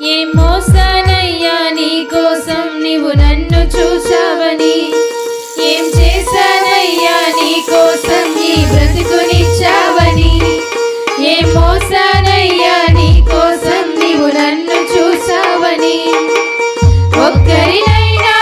ఏం మోసానయ్యా నీ కోసం నీవు నన్ను చూసావని ఏం చేశానయ్యా నీ కోసం నీ బ్రతుకునిచ్చావని. ఏం మోసానయ్యా నీ కోసం నీవు నన్ను చూసావని. ఒక్కరినైనా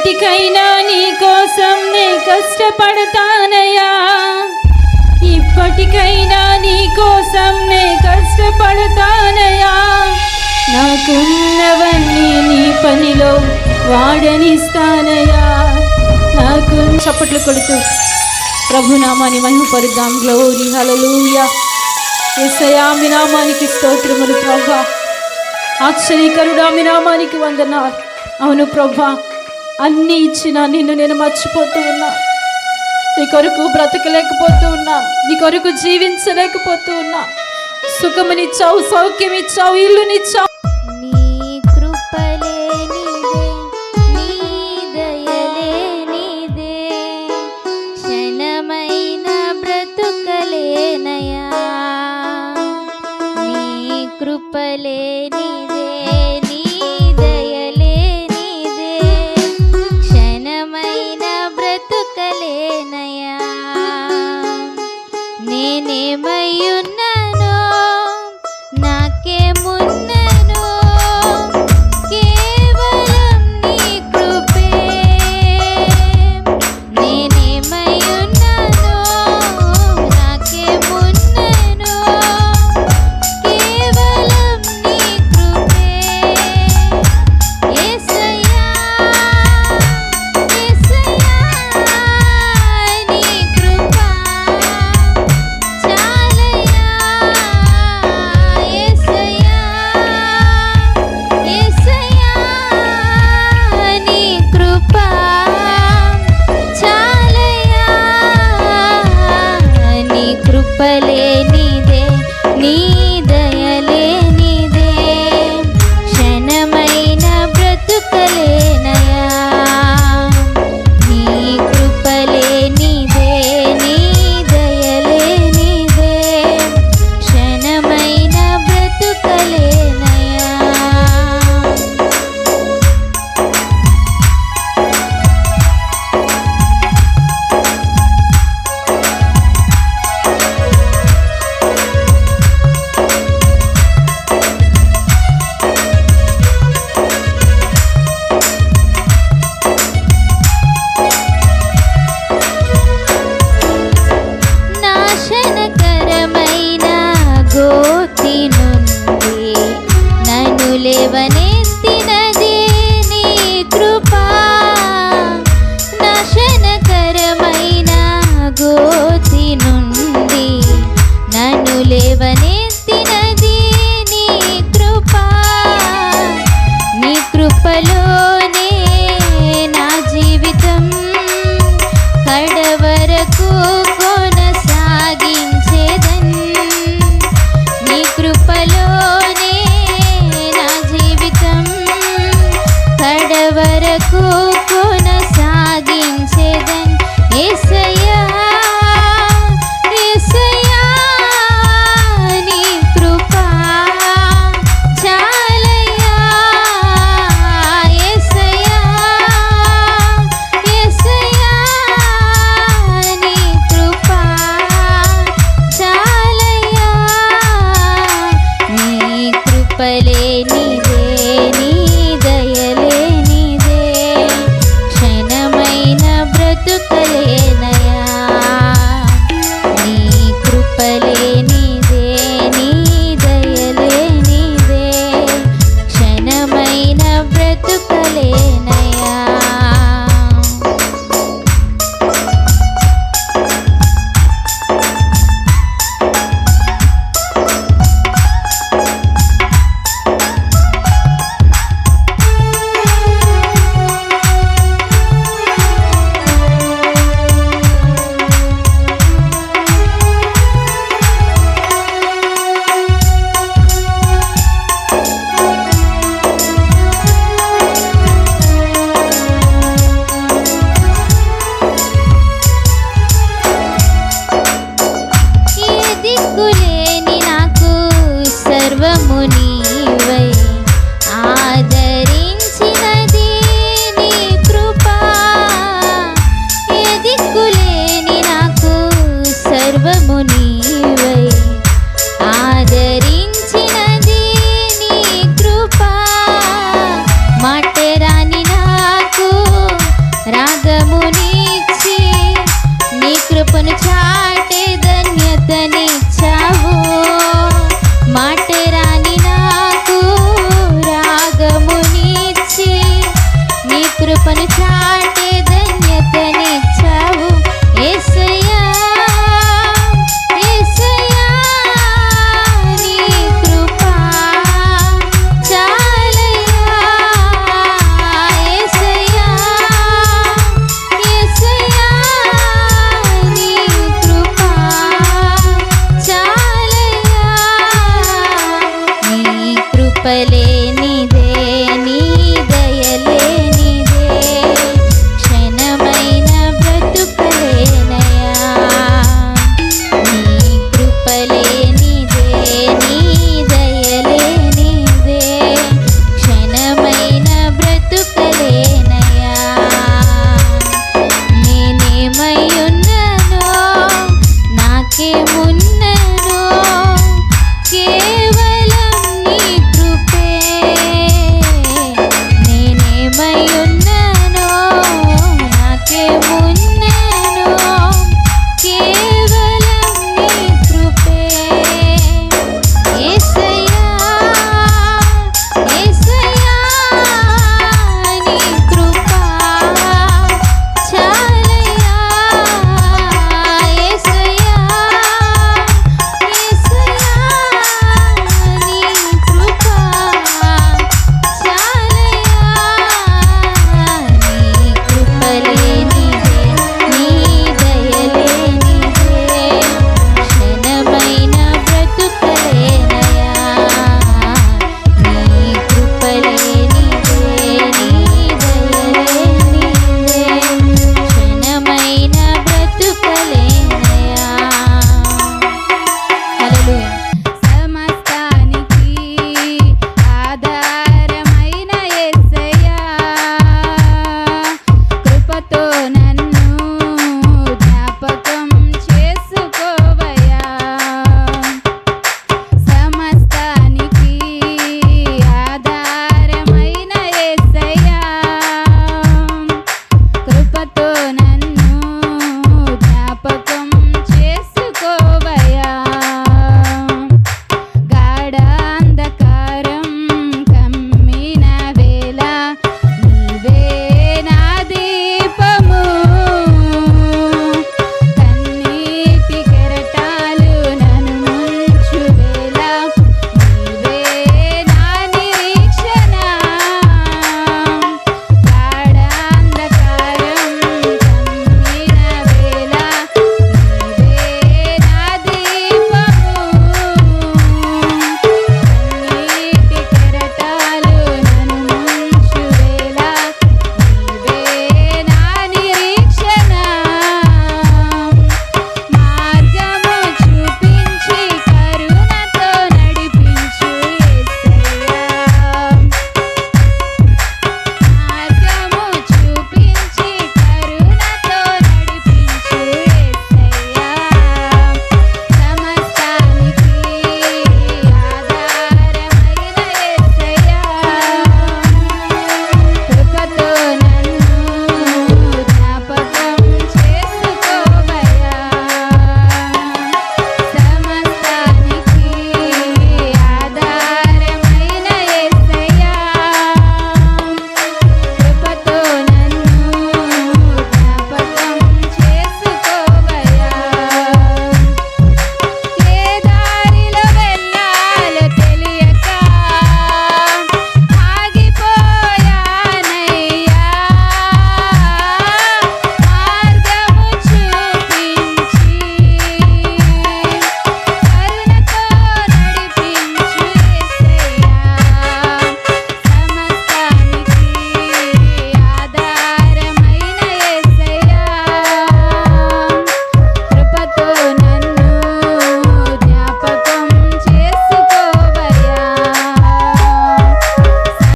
ఈనాటికైనా నీ కోసం నే కష్టపడతానయ్యా. ఇప్పటికైనా నీ కోసం నే కష్టపడతానయ్యా. నాకున్నవన్నీ నీ పనిలో వాడనిస్తానయ్యా. నాకు చప్పట్లు కొడుతూ ప్రభునామాని మహిమపరుద్దాం. గ్లోరి హలలుయా ఎస్సయా నామానికి స్తోత్రములు ప్రభా. ఆశ్చర్యకరుడా మీ నామానికి వందనాలు. అవును ప్రభా. అన్ని ఇచ్చిన నిన్ను నేను మర్చిపోతూ ఉన్నా. నీ కొరకు బ్రతకలేకపోతూ ఉన్నా. నీ కొరకు జీవించలేకపోతూ ఉన్నా. సుఖమునిచ్చావు సౌఖ్యం ఇచ్చావు ఇల్లునిచ్చావు.